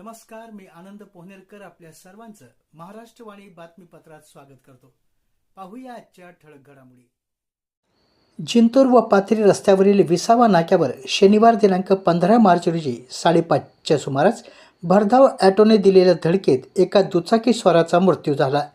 नमस्कार मी आनंद पोहनेरकर आपल्या सर्वांचं महाराष्ट्रवाणी बातमीपत्रात स्वागत करतो. पाहूया आजच्या ठळक घडामोडी. जिंतूर व पाथरी रस्त्यावरील विसावा नाक्यावर शनिवार दिनांक पंधरा मार्च रोजी साडेपाचच्या सुमारास भरधाव ॲटोने दिलेल्या धडकेत एका दुचाकी स्वाराचा मृत्यू झाला.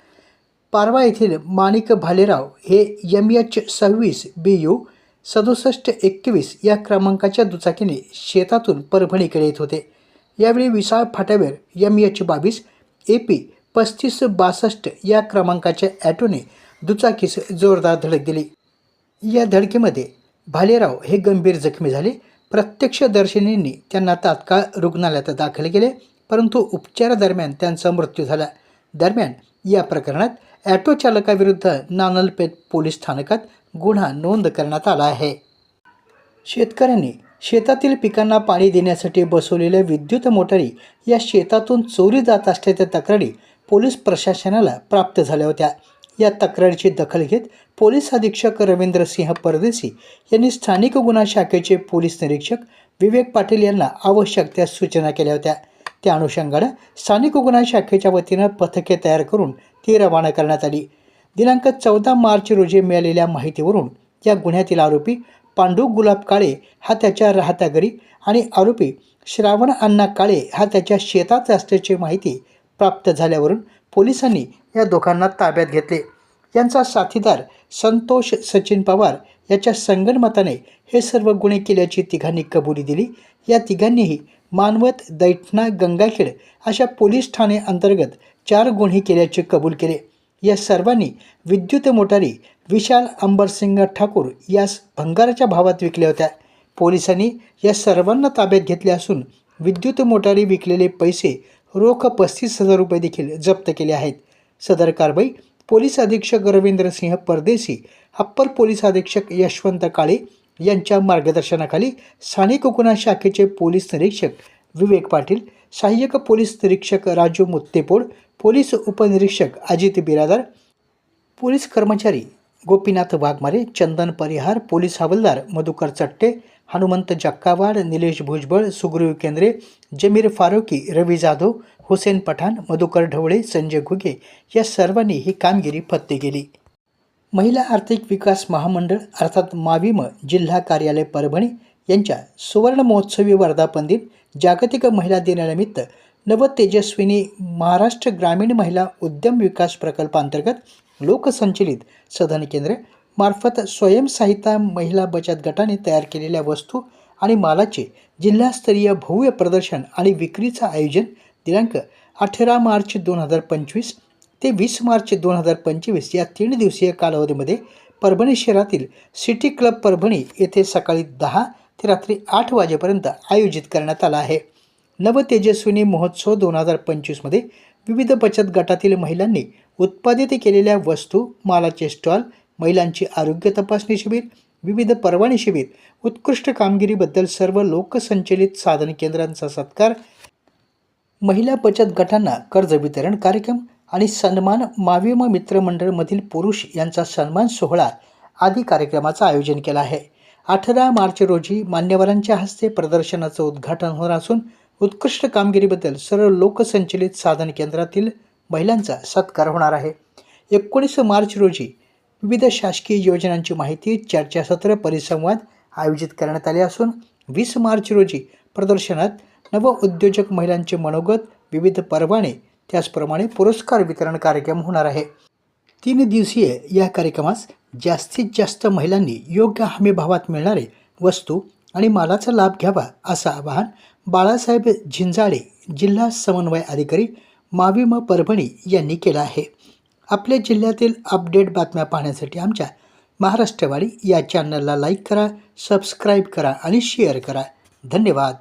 पारवा येथील माणिक भालेराव हे एम एच सव्वीस बी यू सदुसष्ट एकवीस या क्रमांकाच्या दुचाकीने शेतातून परभणीकडे येत होते. यावेळी विसाळ फाट्यावर एम एच बावीस ए पी पस्तीस बासष्ट या क्रमांकाच्या ॲटोने दुचाकीस जोरदार धडक दिली. या धडकेमध्ये भालेराव हे गंभीर जखमी झाले. प्रत्यक्षदर्शिनींनी त्यांना तात्काळ रुग्णालयात दाखल केले परंतु उपचारादरम्यान त्यांचा मृत्यू झाला. दरम्यान या प्रकरणात ॲटो चालकाविरुद्ध नानलपेठ पोलीस स्थानकात गुन्हा नोंद करण्यात आला आहे. शेतकऱ्यांनी शेतातील पिकांना पाणी देण्यासाठी बसवलेल्या विद्युत मोटारी या शेतातून चोरी जात असल्याच्या तक्रारी पोलीस प्रशासनाला प्राप्त झाल्या होत्या. या तक्रारीची दखल घेत पोलीस अधीक्षक रवींद्र सिंह परदेशी यांनी स्थानिक गुन्हा शाखेचे पोलीस निरीक्षक विवेक पाटील यांना आवश्यक त्या सूचना केल्या होत्या. त्या अनुषंगानं स्थानिक गुन्हा शाखेच्या वतीनं पथके तयार करून ती रवाना करण्यात आली. दिनांक चौदा मार्च रोजी मिळालेल्या माहितीवरून या गुन्ह्यातील आरोपी पांडू गुलाब काळे हा त्याच्या राहत्या घरी आणि आरोपी श्रावण अण्णा काळे हा त्याच्या शेतात असल्याची माहिती प्राप्त झाल्यावरून पोलिसांनी या दोघांना ताब्यात घेतले. यांचा साथीदार संतोष सचिन पवार याच्या संगनमताने हे सर्व गुन्हे केल्याची तिघांनी कबुली दिली. या तिघांनीही मानवत दैठणा गंगाखेड अशा पोलीस ठाणे अंतर्गत चार गुन्हे केल्याचे कबूल केले. या सर्वांनी विद्युत मोटारी विशाल अंबरसिंग ठाकूर यास भंगाराच्या भावात विकल्या होत्या. पोलिसांनी या सर्वांना ताब्यात घेतले असून विद्युत मोटारी विकलेले पैसे रोख पस्तीस हजार रुपये देखील जप्त केले आहेत. सदर कारवाई पोलीस अधीक्षक रवींद्रसिंह परदेशी अप्पर पोलीस अधीक्षक यशवंत काळे यांच्या मार्गदर्शनाखाली स्थानिक गुन्हा शाखेचे पोलीस निरीक्षक विवेक पाटील सहाय्यक पोलीस निरीक्षक राजू मुत्तेपोड पोलीस उपनिरीक्षक अजित बिरादार पोलीस कर्मचारी गोपीनाथ वाघमारे चंदन परिहार पोलीस हवालदार मधुकर चट्टे हनुमंत जक्कावाड निलेश भुजबळ सुग्रीव केंद्रे जमीर फारुकी रवी जाधव हुसेन पठाण मधुकर ढवळे संजय घुगे या सर्वांनी ही कामगिरी फत्ते केली. महिला आर्थिक विकास महामंडळ अर्थात माविम जिल्हा कार्यालय परभणी यांच्या सुवर्ण महोत्सवी वर्धापन दिन जागतिक महिला दिनानिमित्त नवतेजस्विनी महाराष्ट्र ग्रामीण महिला उद्यम विकास प्रकल्पांतर्गत लोकसंचलित सदन केंद्र मार्फत स्वयंसहायता महिला बचत गटाने तयार केलेल्या वस्तू आणि मालाचे जिल्हास्तरीय भव्य प्रदर्शन आणि विक्रीचं आयोजन दिनांक अठरा मार्च दोन हजार पंचवीस ते वीस मार्च दोन हजार पंचवीस या तीन दिवसीय कालावधीमध्ये परभणी शहरातील सिटी क्लब परभणी येथे सकाळी दहा ते रात्री आठ वाजेपर्यंत आयोजित करण्यात आला आहे. नवतेजस्विनी महोत्सव दोन हजार पंचवीसमध्ये विविध बचत गटातील महिलांनी उत्पादित केलेल्या वस्तू मालाचे स्टॉल महिलांची आरोग्य तपासणी शिबिर विविध परवाने शिबिर उत्कृष्ट कामगिरीबद्दल सर्व लोकसंचलित साधन केंद्रांचा सत्कार महिला बचत गटांना कर्ज वितरण कार्यक्रम आणि सन्मान माविम मित्रमंडळमधील पुरुष यांचा सन्मान सोहळा आदी कार्यक्रमाचं आयोजन केलं आहे. अठरा मार्च रोजी मान्यवरांच्या हस्ते प्रदर्शनाचं उद्घाटन होणार असून उत्कृष्ट कामगिरीबद्दल सर्व लोकसंचलित साधन केंद्रातील महिलांचा सत्कार होणार आहे. एकोणीस मार्च रोजी विविध शासकीय योजनांची माहिती चर्चासत्र परिसंवाद आयोजित करण्यात आले असून वीस मार्च रोजी प्रदर्शनात नवउद्योजक महिलांचे मनोगत विविध परवाने त्याचप्रमाणे पुरस्कार वितरण कार्यक्रम होणार आहे. तीन दिवसीय या कार्यक्रमास जास्तीत जास्त महिलांनी योग्य हमीभावात मिळणारे वस्तू आणि मालाचा लाभ घ्यावा असं आवाहन बाळासाहेब झिंजाळे जिल्हा समन्वय अधिकारी माविम परभणी यांनी केलं आहे. आपल्या जिल्ह्यातील अपडेट बातम्या पाहण्यासाठी आमच्या महाराष्ट्रवाडी या चॅनलला लाईक करा सबस्क्राईब करा आणि शेअर करा. धन्यवाद.